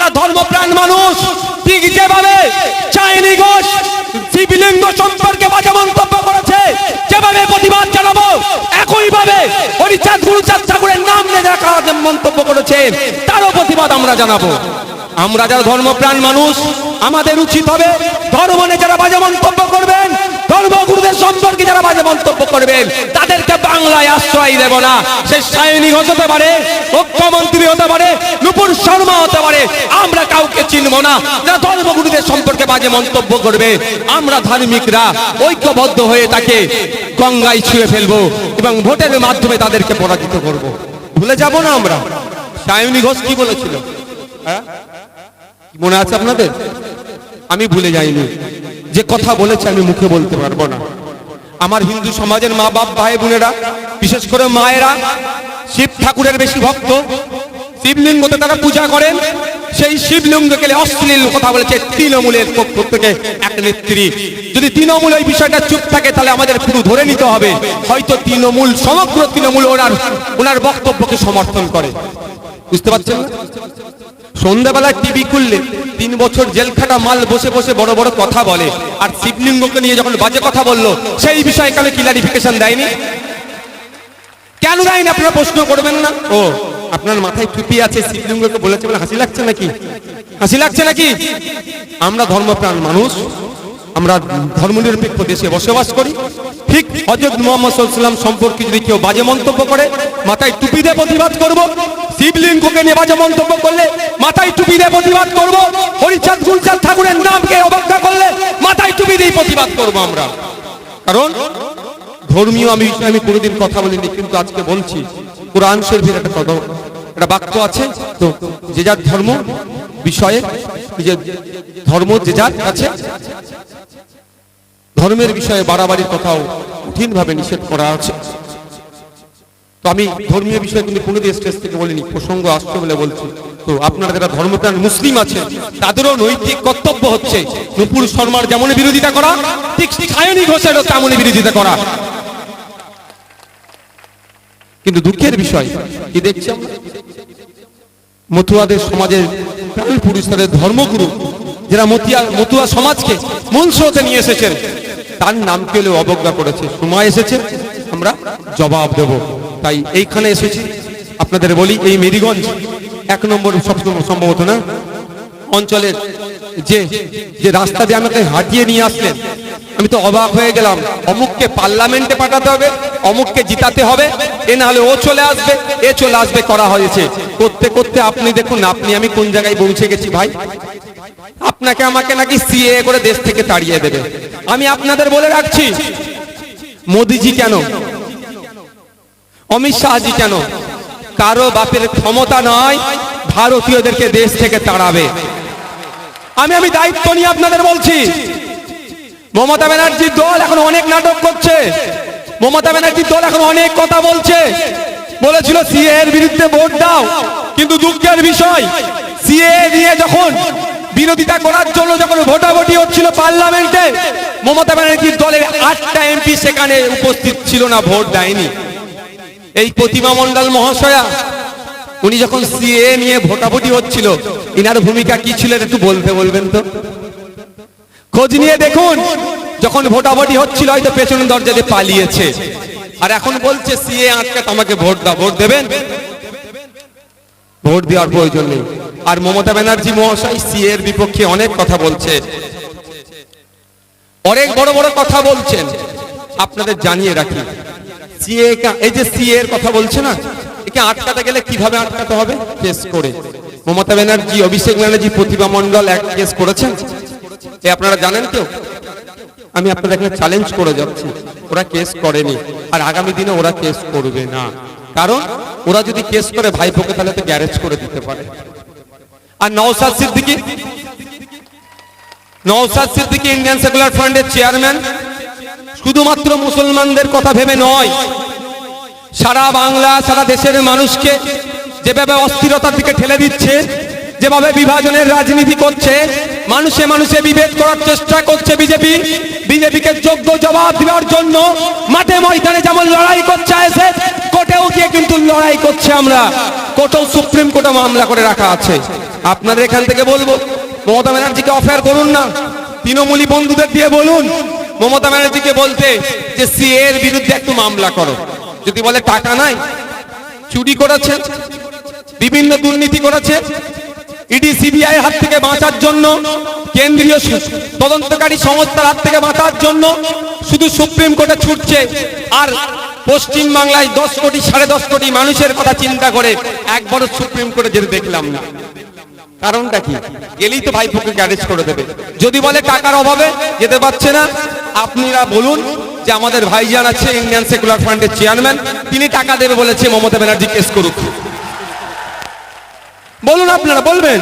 আমরা ধর্মপ্রাণ মানুষ। ঠিক যেভাবে চাইনি ঘোষ, শিবলিঙ্গ সম্পর্কে বাজে মন্তব্য করেছে, যেভাবে প্রতিবাদ জানাব, একইভাবে হরিচাঁদ, গুরুচাঁদ ঠাকুরের নাম নিয়ে মন্তব্য করেছে, তারও প্রতিবাদ আমরা জানাব। আমরা যারা ধর্মপ্রাণ মানুষ, আমাদের উচিত হবে ধর্ম নিয়ে যারা বাজে মন্তব্য করবেন ধর্মগুরুদের সম্পর্কে যারা বাজে মন্তব্য করবেন তাদেরকে বাংলায় আশ্রয় দেব না। সে সৈনিক হতে পারে, মুখ্যমন্ত্রী হতে পারে, নুপুর শর্মা হতে পারে, আমরা কাউকে চিনব না। যারা ধর্মগুরুদের সম্পর্কে বাজে মন্তব্য করবে, আমরা ধার্মিকরা, ঐক্যবদ্ধ হয়ে তাকে গঙ্গায় ছুঁয়ে ফেলব এবং ভোটের মাধ্যমে তাদেরকে পরাজিত করব। ভুলে যাব না আমরা। সায়নী ঘোষ কি বলেছিল? হ্যাঁ? মনে আছে আপনাদের? আমি ভুলে যাইনি। যে কথা বলেছে আমি মুখে বলতে পারব না। আমার হিন্দু সমাজের মা বাপ, ভাই বোনেরা, বিশেষ করে মায়েরা, শিব ঠাকুরের বেশি ভক্ত, শিবলিঙ্গতে তারা পূজা করেন, সেই শিবলিঙ্গ গেলে অশ্লীল কথা বলেছে তৃণমূলের পক্ষ থেকে এক নেত্রী। যদি তৃণমূল ওই বিষয়টা চুপ থাকে, তাহলে আমাদের পুরো ধরে নিতে হবে। হয়তো তৃণমূল, সমগ্র তৃণমূল ওনার ওনার বক্তব্যকে সমর্থন করে। বুঝতে পারছেন সন্ধ্যাবেলায় টিভি খুললে তিন বছর জেল খাটা মাল বসে বসে বড় বড় কথা বলে। আর শিবলিঙ্গকে নিয়ে যখন বাজে কথা বলল, সেই বিষয়ে কেন ক্লারিফিকেশন দেয়নি? কেন দেয়নি? আপনারা প্রশ্ন করবেন না। ও, আপনার মাথায় টুপি আছে, শিবলিঙ্গকে বলেছে বলে হাসি লাগছে নাকি? হাসি লাগছে নাকি? আমরা ধর্মপ্রাণ মানুষ। আমরা ধর্মনিরপেক্ষ দেশে বসবাস করি। ঠিক হজরত মোহাম্মদ সাল্লাম সম্পর্কে যদি কেউ বাজে মন্তব্য করে, মাথায় টুপি দিয়ে প্রতিবাদ করব। শিবলিঙ্গকে নিয়ে বাজে মন্তব্য করলে, মাথায় টুপি দিয়ে প্রতিবাদ করব, হরিচাঁদ গুলচাঁদ ঠাকুরের নামকে অবজ্ঞা করলে, মাথায় টুপি দিয়ে প্রতিবাদ করব আমরা। কারণ, ধর্মীয় আমি আমি কোনোদিন কথা বলিনি, কিন্তু আজকে বলছি, কোরআন শরীফের একটা কথা একটা বাক্য আছে, তো যে যার ধর্ম বিষয়ে যে ধর্ম যে যার কাছে, ধর্মের বিষয়ে বাড়াবাড়ির কথাও কঠিনভাবে নিষেধ করা আছে। তো আমি ধর্মীয় বিষয়ে কিন্তু কোনোদিন স্টেজ থেকে বলিনি, প্রসঙ্গ আসছে বলে বলছি। তো আপনারা যারা ধর্মপ্রাণ মুসলিম আছে তাদেরও নৈতিক কর্তব্য হচ্ছে নুপুর শর্মার যেমন বিরোধিতা করা, ঠিক সায়নী ঘোষেরও তেমনই বিরোধিতা করা। কিন্তু দুঃখের বিষয়, কি দেখছি আমরা মতুয়াদের সমাজের প্রাণ পুরুষ তাদের ধর্মগুরু, যারা মতিয়া, মতুয়া সমাজকে মূল স্রোতে নিয়ে এসেছেন, তার নাম পেলেও অবজ্ঞা করেছে। সময় এসেছে, আমরা জবাব দেব। তাই এইখানে এসেছি। আপনাদের বলি, এই মেরিগঞ্জ এক নম্বর সম্ভবত না? অঞ্চলের যে যে রাস্তা দিয়ে আমাকে হাঁটিয়ে নিয়ে আসলেন, আমি তো অবাক হয়ে গেলাম। অমুককে পার্লামেন্টে পাঠাতে হবে, অমুককে জিতাতে হবে, এ না হলে ও চলে আসবে, এ চলে আসবে করা হয়েছে। করতে করতে আপনি দেখুন, আপনি, আমি কোন জায়গায় পৌঁছে গেছি ভাই? আপনাকে, আমাকে নাকি সিএ করে দেশ থেকে তাড়িয়ে দেবে। আমি আপনাদের বলে রাখছি, মোদিজি কেন? অমিত শাহজি কেন? কারও বাপের ক্ষমতা নয়, ভারতীয়দেরকে দেশ থেকে তাড়াবে। আমি আমি দায়িত্ব নিয়ে আপনাদের বলছি, মমতা ব্যানার্জির দল এখন অনেক নাটক করছে। মমতা ব্যানার্জির দল এখন অনেক কথা বলছে। বলেছিল সিএ এর বিরুদ্ধে ভোট দাও, কিন্তু দুঃখের বিষয়, সিএ নিয়ে যখন বিরোধিতা করার জন্য যখন ভোটাভুটি হচ্ছিল পার্লামেন্টে, মমতা ব্যানার্জির দলের আটটা এমপি সেখানে উপস্থিত ছিল না, ভোট দেয়নি। এই প্রতিমা মন্ডল মহাশয়া, উনি যখন সিএ নিয়ে ভোটাভুটি হচ্ছিল, ইনার ভূমিকা কি ছিল একটু বলতে বলবেন তো? খোঁজ নিয়ে দেখুন, যখন ভোটাভুটি হচ্ছিল, হয়তো পেছনের দরজা দিয়ে পালিয়েছে। আর এখন বলছে সিএ আটকে আমাকে ভোট দাও ভোট দেবেন? ভোট দেওয়ার প্রয়োজন নেই। আর মমতা ব্যানার্জি মহাশয় সিএ এর বিপক্ষে অনেক কথা বলছে। অনেক বড় বড় কথা বলছেন। আপনাদের জানিয়ে রাখি সিএ এই যে সিএ এর কথা বলছে না, একে আটকাতে গেলে কীভাবে আটকাতে হবে? কেস করে। মমতা ব্যানার্জি, অভিষেক ব্যানার্জি, প্রতিভা মন্ডল এক কেস করেছেন। এ আপনারা জানেন কেউ? আমি আপনাদের এখানে চ্যালেঞ্জ করে যাচ্ছি। ওরা কেস করেনি। আর আগামী দিনে ওরা কেস করবে না। কারণ ওরা যদি কেস করে ভাইপোকে তাহলে তো গ্যারেজ করে দিতে পারে। আর নওসাদ সিদ্দিকী নওসাদ সিদ্দিকী ইন্ডিয়ান সেকুলার ফান্ডের চেয়ারম্যান শুধুমাত্র মুসলমানদের কথা ভেবে নয়, সারা বাংলা, সারা দেশের মানুষকে যেভাবে অস্থিরতার দিকে ঠেলে দিচ্ছে, যেভাবে বিভাজনের রাজনীতি করছে, মানুষে মানুষে বিভেদ করার চেষ্টা করছে বিজেপি, বিজেপিকে যোগ্য জবাব দেওয়ার জন্য মাঠে ময়দানে যেমন লড়াই করছে এসে কোর্টেও গিয়ে কিন্তু লড়াই করছে আমরা। কোর্টেও সুপ্রিম কোর্টে মামলা করে রাখা আছে। আপনাদের এখান থেকে বলব, মমতা ব্যানার্জিকে অফেয়ার করুন না, তৃণমূলী বন্ধুদের দিয়ে বলুন মমতা ব্যানার্জিকে বলতে যে সি এর বিরুদ্ধে একটু মামলা করো। যদি বলে টাকা নাই, চুরি করেছে, বিভিন্ন দুর্নীতি করেছে, ইডি, সিবিআই হাত থেকে বাঁচার জন্য, কেন্দ্রীয় তদন্তকারী সংস্থার হাত থেকে বাঁচার জন্য শুধু সুপ্রিম কোর্টে ছুটছে। আর পশ্চিম বাংলায় দশ কোটি, সাড়ে দশ কোটি মানুষের কথা চিন্তা করে একবারও সুপ্রিম কোর্টে যেতে দেখলাম না। কারণটা কি? গেলেই তো ভাইপোকে অ্যারেস্ট করে দেবে। যদি বলে টাকার অভাবে, যেতে পারছে না। আপনারা বলুন যে আমাদের ভাইজান আছে ইন্ডিয়ান সেকুলার ফান্ডের চেয়ারম্যান তিনি টাকা দেবে বলেছে মমতা ব্যানার্জি কেস করুক। বলুন আপনারা, বলবেন,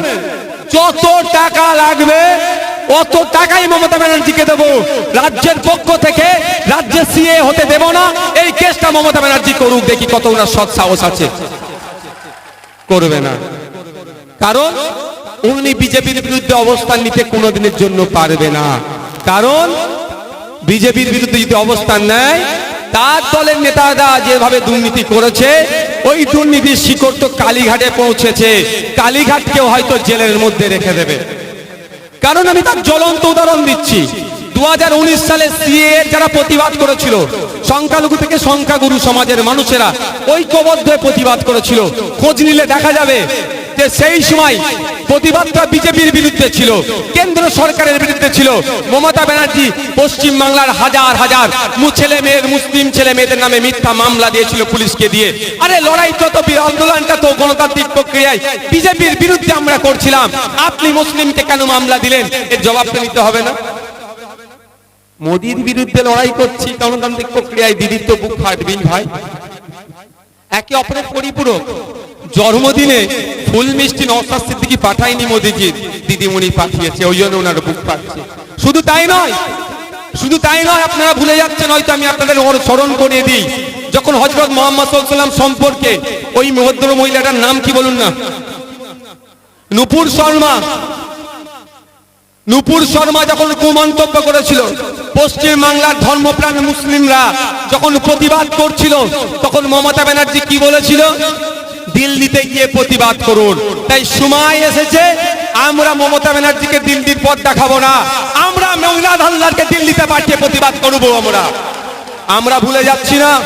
যত টাকা লাগবে, অত টাকাই মমতা ব্যানার্জিকে দেবো। রাজ্যের পক্ষ থেকে রাজ্যের সিএ হতে দেব না। এই কেসটা মমতা ব্যানার্জি করুক, দেখি কত ওনার সৎ সাহস আছে। করবে না। কারণ উনি বিজেপির বিরুদ্ধে অবস্থান নিতে কোনোদিনের জন্য পারবে না। কারণ বিজেপির বিরুদ্ধে যদি অবস্থান নেয়, তার দলের নেতারা যেভাবে দুর্নীতি করেছে, ওই দুর্নীতির শিকড় তো কালীঘাটে পৌঁছেছে। কালীঘাটকেও হয়তো জেলের মধ্যে রেখে দেবে। কারণ আমি তার জ্বলন্ত উদাহরণ দিচ্ছি। দু হাজার উনিশ সালে সিএ যারা প্রতিবাদ করেছিল, সংখ্যালঘু থেকে সংখ্যাগুরু সমাজের মানুষেরা ঐক্যবদ্ধ প্রতিবাদ করেছিল। খোঁজ নিলে দেখা যাবে যে সেই সময় প্রতিবাদটা বিজেপির বিরুদ্ধে ছিল, কেন্দ্র সরকারের বিরুদ্ধে ছিল। মমতা ব্যানার্জি পশ্চিম বাংলার হাজার হাজার ছেলে মেয়ের, মুসলিম ছেলে মেয়েদের নামে মিথ্যা মামলা দিয়েছিল পুলিশকে দিয়ে। আরে লড়াইটা তো বি- আন্দোলনটা তো গণতান্ত্রিক প্রক্রিয়ায় বিজেপির বিরুদ্ধে আমরা করছিলাম। আপনি মুসলিমকে কেন মামলা দিলেন? এর জবাবটা নিতে হবে না। মোদির বিরুদ্ধে লড়াই করছি গণতান্ত্রিক প্রক্রিয়ায় দিদির তো বুক ফাটবেই ভাই। একে অপরের পরিপূরক। জন্মদিনে ফুল মিষ্টি নওশাদ সিদ্দিকি পাঠায়নি মোদিজি, দিদিমণি পাঠিয়েছে, ওই জন্য ওনার বুক পাচ্ছে শুধু তাই নয়, শুধু তাই নয়, আপনারা ভুলে যাচ্ছেন, হয়তো আমি আপনাদের স্মরণ করিয়ে দিই। যখন হজরত মোহাম্মদ সাল্লাম সম্পর্কে ওই ভদ্র মহিলাটার নাম কি বলুন না? নুপুর শর্মা। নুপুর শর্মা যখন কুমন্তব্য করেছিল পশ্চিম বাংলার ধর্মপ্রাণ মুসলিমরা যখন প্রতিবাদ করছিল, তখন মমতা ব্যানার্জি কি বলেছিল? দিল্লিতে গিয়ে প্রতিবাদ করুন। তাই সময় এসেছে, আমরা মমতা ব্যানার্জিকে দিল্লির পথ দেখাবো না। আমরা মহিলা হালদারকে দিল্লিতে পাঠিয়ে প্রতিবাদ করব আমরা। আমরা ভুলে যাচ্ছি না।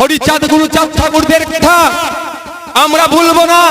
হরিচাঁদ গুরু চাঁদ ঠাকুরদের কথা। আমরা ভুলবো না।